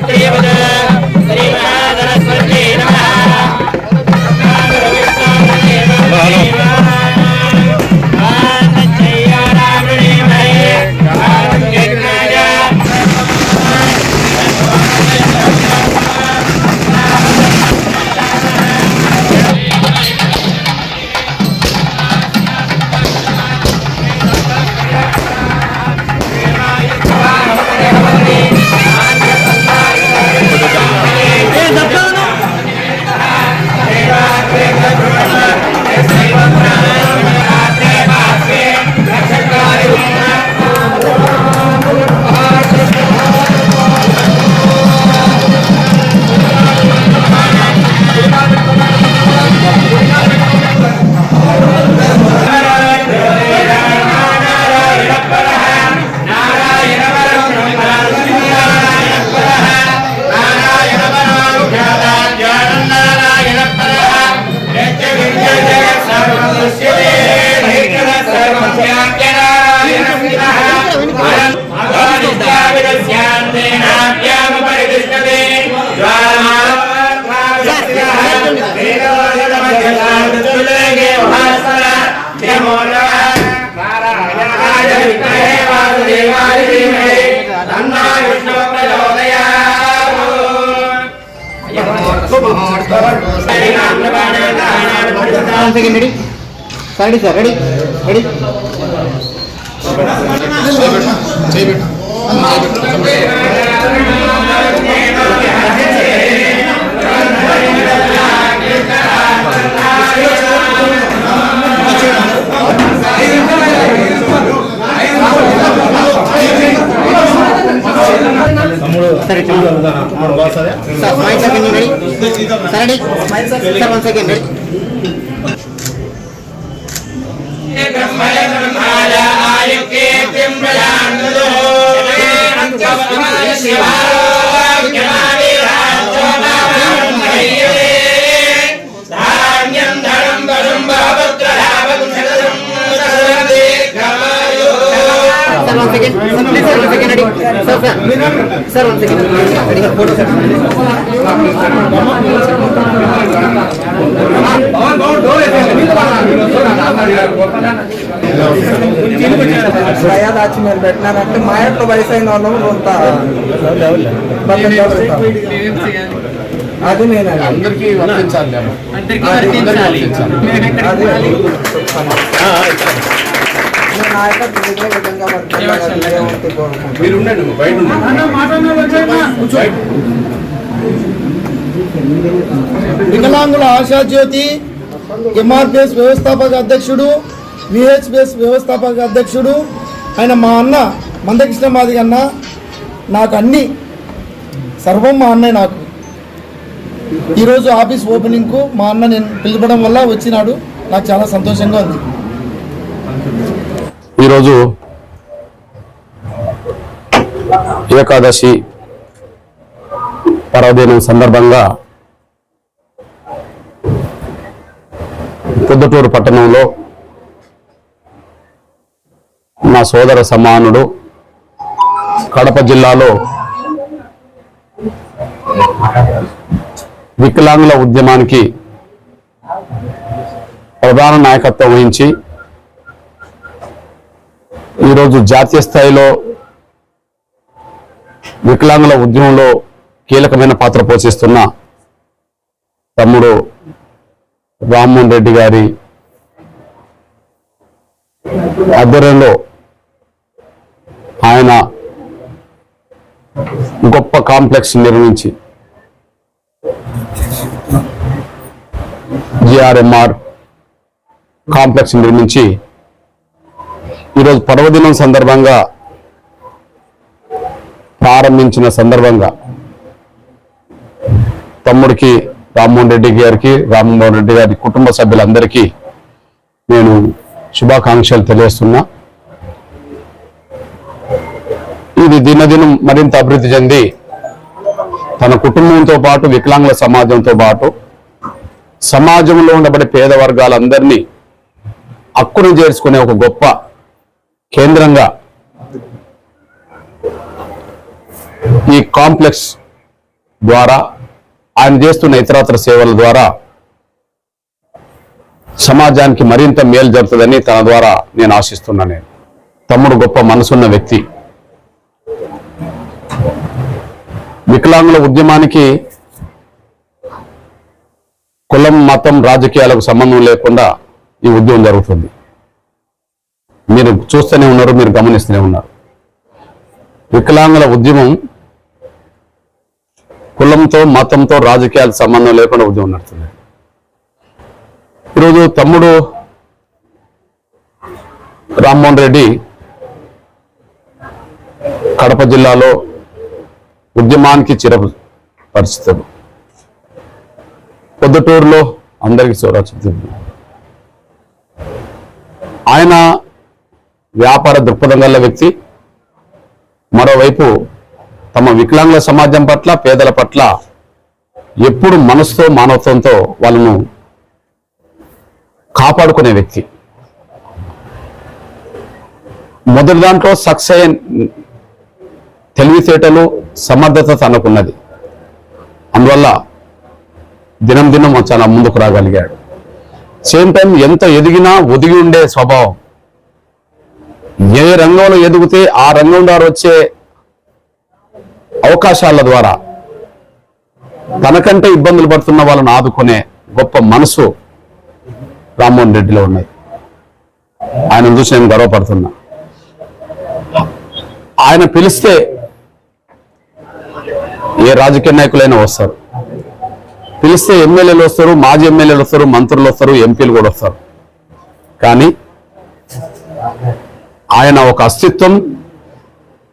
தேவத ready ready sir ready ready ಜೈ one second ready sir one second sir one second sir దయాదాచి మీరు పెట్టినారంటే మా యొక్క వయసు అయిన వాళ్ళము కొంత. అది నేను అందరికీ వర్తించాలి. మీరు ఉండండి బయట ఉండండి. వికలాంగుల ఆశాజ్యోతి ఎంఆర్పిఎస్ వ్యవస్థాపక అధ్యక్షుడు విహెచ్పిఎస్ వ్యవస్థాపక అధ్యక్షుడు ఆయన మా అన్న మందకృష్ణ మాది అన్న నాకు అన్ని సర్వం మా అన్నయ్య నాకు. ఈరోజు ఆఫీస్ ఓపెనింగ్కు మా అన్న నేను పిలవడం వల్ల వచ్చినాడు. నాకు చాలా సంతోషంగా ఉంది. ఈరోజు ఏకాదశి పర్వదినం సందర్భంగా పొద్దుటూరు పట్టణంలో నా సోదర సమానుడు కడప జిల్లాలో వికలాంగుల ఉద్యమానికి ప్రధాన నాయకత్వం వహించి ఈరోజు జాతీయ స్థాయిలో వికలాంగుల ఉద్యమంలో కీలకమైన పాత్ర పోషిస్తున్న తమ్ముడు రామ్మోహన్ రెడ్డి గారి ఆధ్వర్యంలో ఆయన గొప్ప కాంప్లెక్స్ నిర్మించి జిఆర్ఎంఆర్ కాంప్లెక్స్ నిర్మించి ఈరోజు పర్వదినం సందర్భంగా ప్రారంభించిన సందర్భంగా తమ్ముడికి రామ్మోహన్ రెడ్డి గారికి రామ్మోహన్ రెడ్డి గారి కుటుంబ సభ్యులందరికీ నేను శుభాకాంక్షలు తెలియస్తున్నా ఇది దినదినం మరింత అభివృద్ధి చెంది తన కుటుంబంతో పాటు వికలాంగుల సమాజంతో పాటు సమాజంలో ఉండబడే పేద వర్గాలందరినీ హక్కును చేర్చుకునే ఒక గొప్ప కేంద్రంగా ఈ కాంప్లెక్స్ ద్వారా ఆయన చేస్తున్న ఇతరత్ర సేవల ద్వారా సమాజానికి మరింత మేలు జరుగుతుందని తన ద్వారా నేను ఆశిస్తున్నా నేను. తమ్ముడు గొప్ప మనసున్న వ్యక్తి. వికలాంగుల ఉద్యమానికి కులం మతం రాజకీయాలకు సంబంధం లేకుండా ఈ ఉద్యమం జరుగుతుంది. మీరు చూస్తూనే ఉన్నారు మీరు గమనిస్తూనే ఉన్నారు. వికలాంగుల ఉద్యమం కులంతో మతంతో రాజకీయాలు సంబంధం లేకుండా ఉద్యమం నడుస్తుంది. ఈరోజు తమ్ముడు రామ్మోహన్ రెడ్డి కడప జిల్లాలో ఉద్యమానికి చిర పరిస్థితులు పొద్దుటూరులో అందరికీ సౌరాచుతుంది ఆయన వ్యాపార దృక్పథం గల వ్యక్తి. మరోవైపు తమ వికలాంగుల సమాజం పట్ల పేదల పట్ల ఎప్పుడు మనసుతో మానవత్వంతో వాళ్ళను కాపాడుకునే వ్యక్తి. మొదటి దాంట్లో సక్సెస్ తెలివితేటలు సమర్థత తనకున్నది. అందువల్ల దినం దినం చాలా ముందుకు రాగలిగాడు. సేమ్ టైం ఎంత ఎదిగినా ఒదిగి ఉండే స్వభావం. ఏ రంగంలో ఎదిగితే ఆ రంగం వచ్చే అవకాశాల ద్వారా తనకంటే ఇబ్బందులు పడుతున్న వాళ్ళని ఆదుకునే గొప్ప మనసు రామ్మోహన్ రెడ్డిలో ఉన్నది. ఆయన చూసి నేను గర్వపడుతున్నా. ఆయన పిలిస్తే ఏ రాజకీయ నాయకులైనా వస్తారు. పిలిస్తే ఎమ్మెల్యేలు వస్తారు మాజీ ఎమ్మెల్యేలు వస్తారు మంత్రులు వస్తారు ఎంపీలు కూడా వస్తారు. కానీ ఆయన ఒక అస్తిత్వం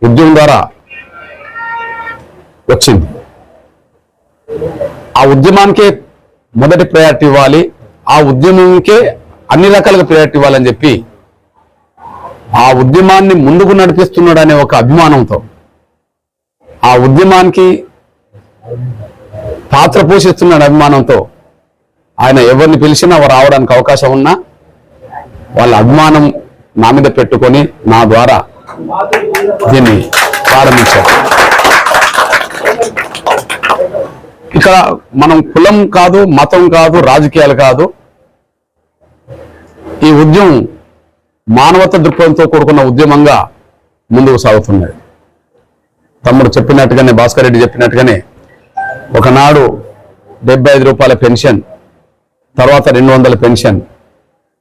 ఉద్యమం ద్వారా వచ్చింది. ఆ ఉద్యమానికే మొదటి ప్రయారిటీ ఇవ్వాలి. ఆ ఉద్యమంకే అన్ని రకాలుగా ప్రయారిటీ ఇవ్వాలని చెప్పి ఆ ఉద్యమాన్ని ముందుకు నడిపిస్తున్నాడు అనే ఒక అభిమానంతో ఆ ఉద్యమానికి పాత్ర పోషిస్తున్నాడు అభిమానంతో ఆయన ఎవరిని పిలిచినా రావడానికి అవకాశం ఉన్నా వాళ్ళ అభిమానం నా మీద పెట్టుకొని నా ద్వారా దీన్ని ప్రారంభించారు. ఇక్కడ మనం కులం కాదు మతం కాదు రాజకీయాలు కాదు. ఈ ఉద్యమం మానవత దృక్పథంతో కూడుకున్న ఉద్యమంగా ముందుకు సాగుతున్నది. తమ్ముడు చెప్పినట్టుగానే భాస్కర్ రెడ్డి చెప్పినట్టుగానే ఒకనాడు డెబ్బై ఐదు రూపాయల పెన్షన్ తర్వాత రెండు వందల పెన్షన్.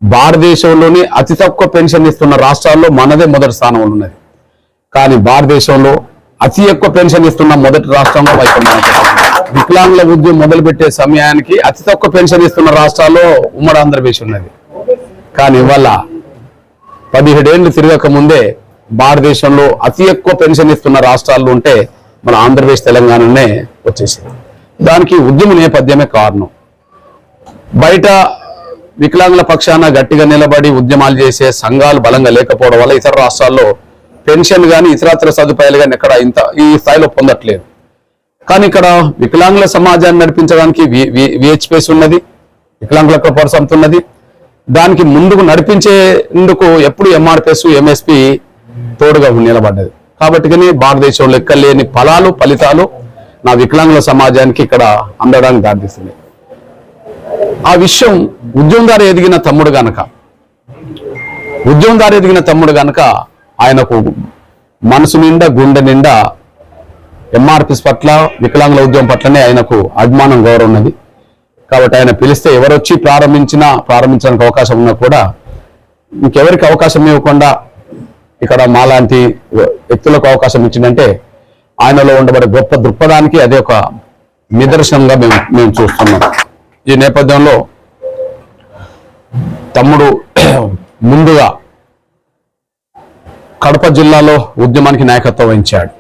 భారతదేశంలోని అతి తక్కువ పెన్షన్ ఇస్తున్న రాష్ట్రాల్లో మనదే మొదటి స్థానంలో ఉన్నది. కానీ భారతదేశంలో అతి ఎక్కువ పెన్షన్ ఇస్తున్న మొదటి రాష్ట్రంలో వైఫల్యం వికలాంగుల ఉద్యమం మొదలుపెట్టే సమయానికి అతి తక్కువ పెన్షన్ ఇస్తున్న రాష్ట్రాల్లో ఉమ్మడి ఆంధ్రప్రదేశ్ ఉన్నది. కానీ ఇవాళ పదిహేడేళ్ళు తిరగక ముందే భారతదేశంలో అతి ఎక్కువ పెన్షన్ ఇస్తున్న రాష్ట్రాల్లో ఉంటే మన ఆంధ్రప్రదేశ్ తెలంగాణనే వచ్చేసింది. దానికి ఉద్యమ నేపథ్యమే కారణం. బయట వికలాంగుల పక్షాన గట్టిగా నిలబడి ఉద్యమాలు చేసే సంఘాలు బలంగా లేకపోవడం వల్ల ఇతర రాష్ట్రాల్లో పెన్షన్ కానీ ఇతరత్ర సదుపాయాలు కానీ ఎక్కడ ఇంత ఈ స్థాయిలో పొందట్లేదు. కానీ ఇక్కడ వికలాంగుల సమాజాన్ని నడిపించడానికి విహెచ్పిఎస్ ఉన్నది వికలాంగుల కృపర సంస్థ ఉన్నది. దానికి ముందుకు నడిపించేందుకు ఎప్పుడు ఎంఆర్పిఎస్ ఎంఎస్పి తోడుగా నిలబడ్డది. కాబట్టి కానీ భారతదేశంలో లేని ఫలాలు ఫలితాలు నా వికలాంగుల సమాజానికి ఇక్కడ అందడానికి దారితీస్తుంది ఆ విషయం ఉద్యమదారు ఎదిగిన తమ్ముడు గనక ఉద్యమదారు ఎదిగిన తమ్ముడు గనక ఆయనకు మనసు నిండా గుండె నిండా ఎంఆర్పిస్ పట్ల వికలాంగుల ఉద్యమం పట్లనే ఆయనకు అభిమానం గౌరవం ఉన్నది. కాబట్టి ఆయన పిలిస్తే ఎవరొచ్చి ప్రారంభించినా ప్రారంభించడానికి అవకాశం ఉన్నా కూడా ఇంకెవరికి అవకాశం ఇవ్వకుండా ఇక్కడ మాలాంటి వ్యక్తులకు అవకాశం ఇచ్చిందంటే ఆయనలో ఉండబడే గొప్ప దృక్పథానికి అదే ఒక నిదర్శనంగా మేము మేము చూస్తున్నాం. ఈ నేపథ్యంలో తమ్ముడు ముందుగా కడప జిల్లాలో ఉద్యమానికి నాయకత్వం వహించాడు.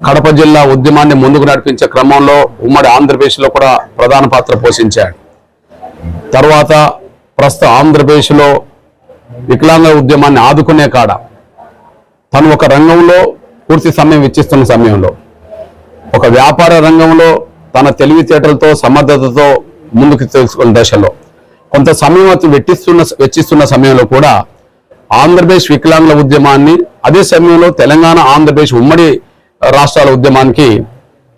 కడప జిల్లా ఉద్యమాన్ని ముందుకు నడిపించే క్రమంలో ఉమ్మడి ఆంధ్రప్రదేశ్లో కూడా ప్రధాన పాత్ర పోషించాడు. తర్వాత ప్రస్తుత ఆంధ్రప్రదేశ్లో వికలాంగ ఉద్యమాన్ని ఆదుకునే కాడ తను ఒక రంగంలో పూర్తి సమయం ఇచ్చిస్తున్న సమయంలో ఒక వ్యాపార రంగంలో తన తెలివితేటలతో సమర్థతతో ముందుకు తెలుసుకున్న దశలో కొంత సమయం అతను వెట్టిస్తున్న వెచ్చిస్తున్న సమయంలో కూడా ఆంధ్రప్రదేశ్ వికలాంగుల ఉద్యమాన్ని అదే సమయంలో తెలంగాణ ఆంధ్రప్రదేశ్ ఉమ్మడి రాష్ట్రాల ఉద్యమానికి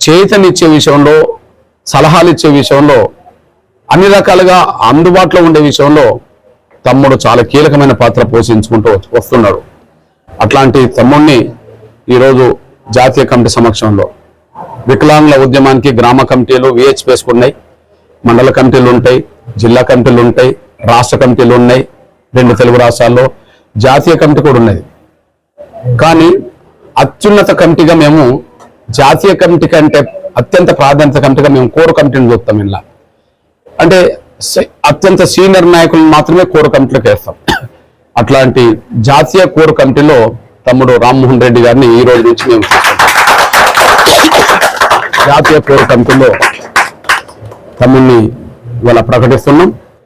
చేతనిచ్చే విషయంలో సలహాలు ఇచ్చే విషయంలో అన్ని రకాలుగా అందుబాటులో ఉండే విషయంలో తమ్ముడు చాలా కీలకమైన పాత్ర పోషించుకుంటూ వస్తున్నాడు. అట్లాంటి తమ్ముడిని ఈరోజు జాతీయ కమిటీ సమక్షంలో వికలాంగుల ఉద్యమానికి గ్రామ కమిటీలు విహెచ్పిఎస్ ఉన్నాయి మండల కమిటీలు ఉంటాయి జిల్లా కమిటీలు ఉంటాయి రాష్ట్ర కమిటీలు ఉన్నాయి రెండు తెలుగు రాష్ట్రాల్లో జాతీయ కమిటీ కూడా ఉన్నది. కానీ అత్యున్నత కమిటీగా మేము జాతీయ కమిటీ కంటే అత్యంత ప్రాధాన్యత కమిటీగా మేము కోర్ కమిటీని చూస్తాం ఇలా. అంటే అత్యంత సీనియర్ నాయకులను మాత్రమే కోర్ కమిటీలోకి వేస్తాం. అట్లాంటి జాతీయ కోర్ కమిటీలో తమ్ముడు రామ్మోహన్ రెడ్డి గారిని ఈ రోజు నుంచి మేము జాతీయ కోర్ కమిటీలో తమ్ముడిని ఇవాళ ప్రకటిస్తున్నాం.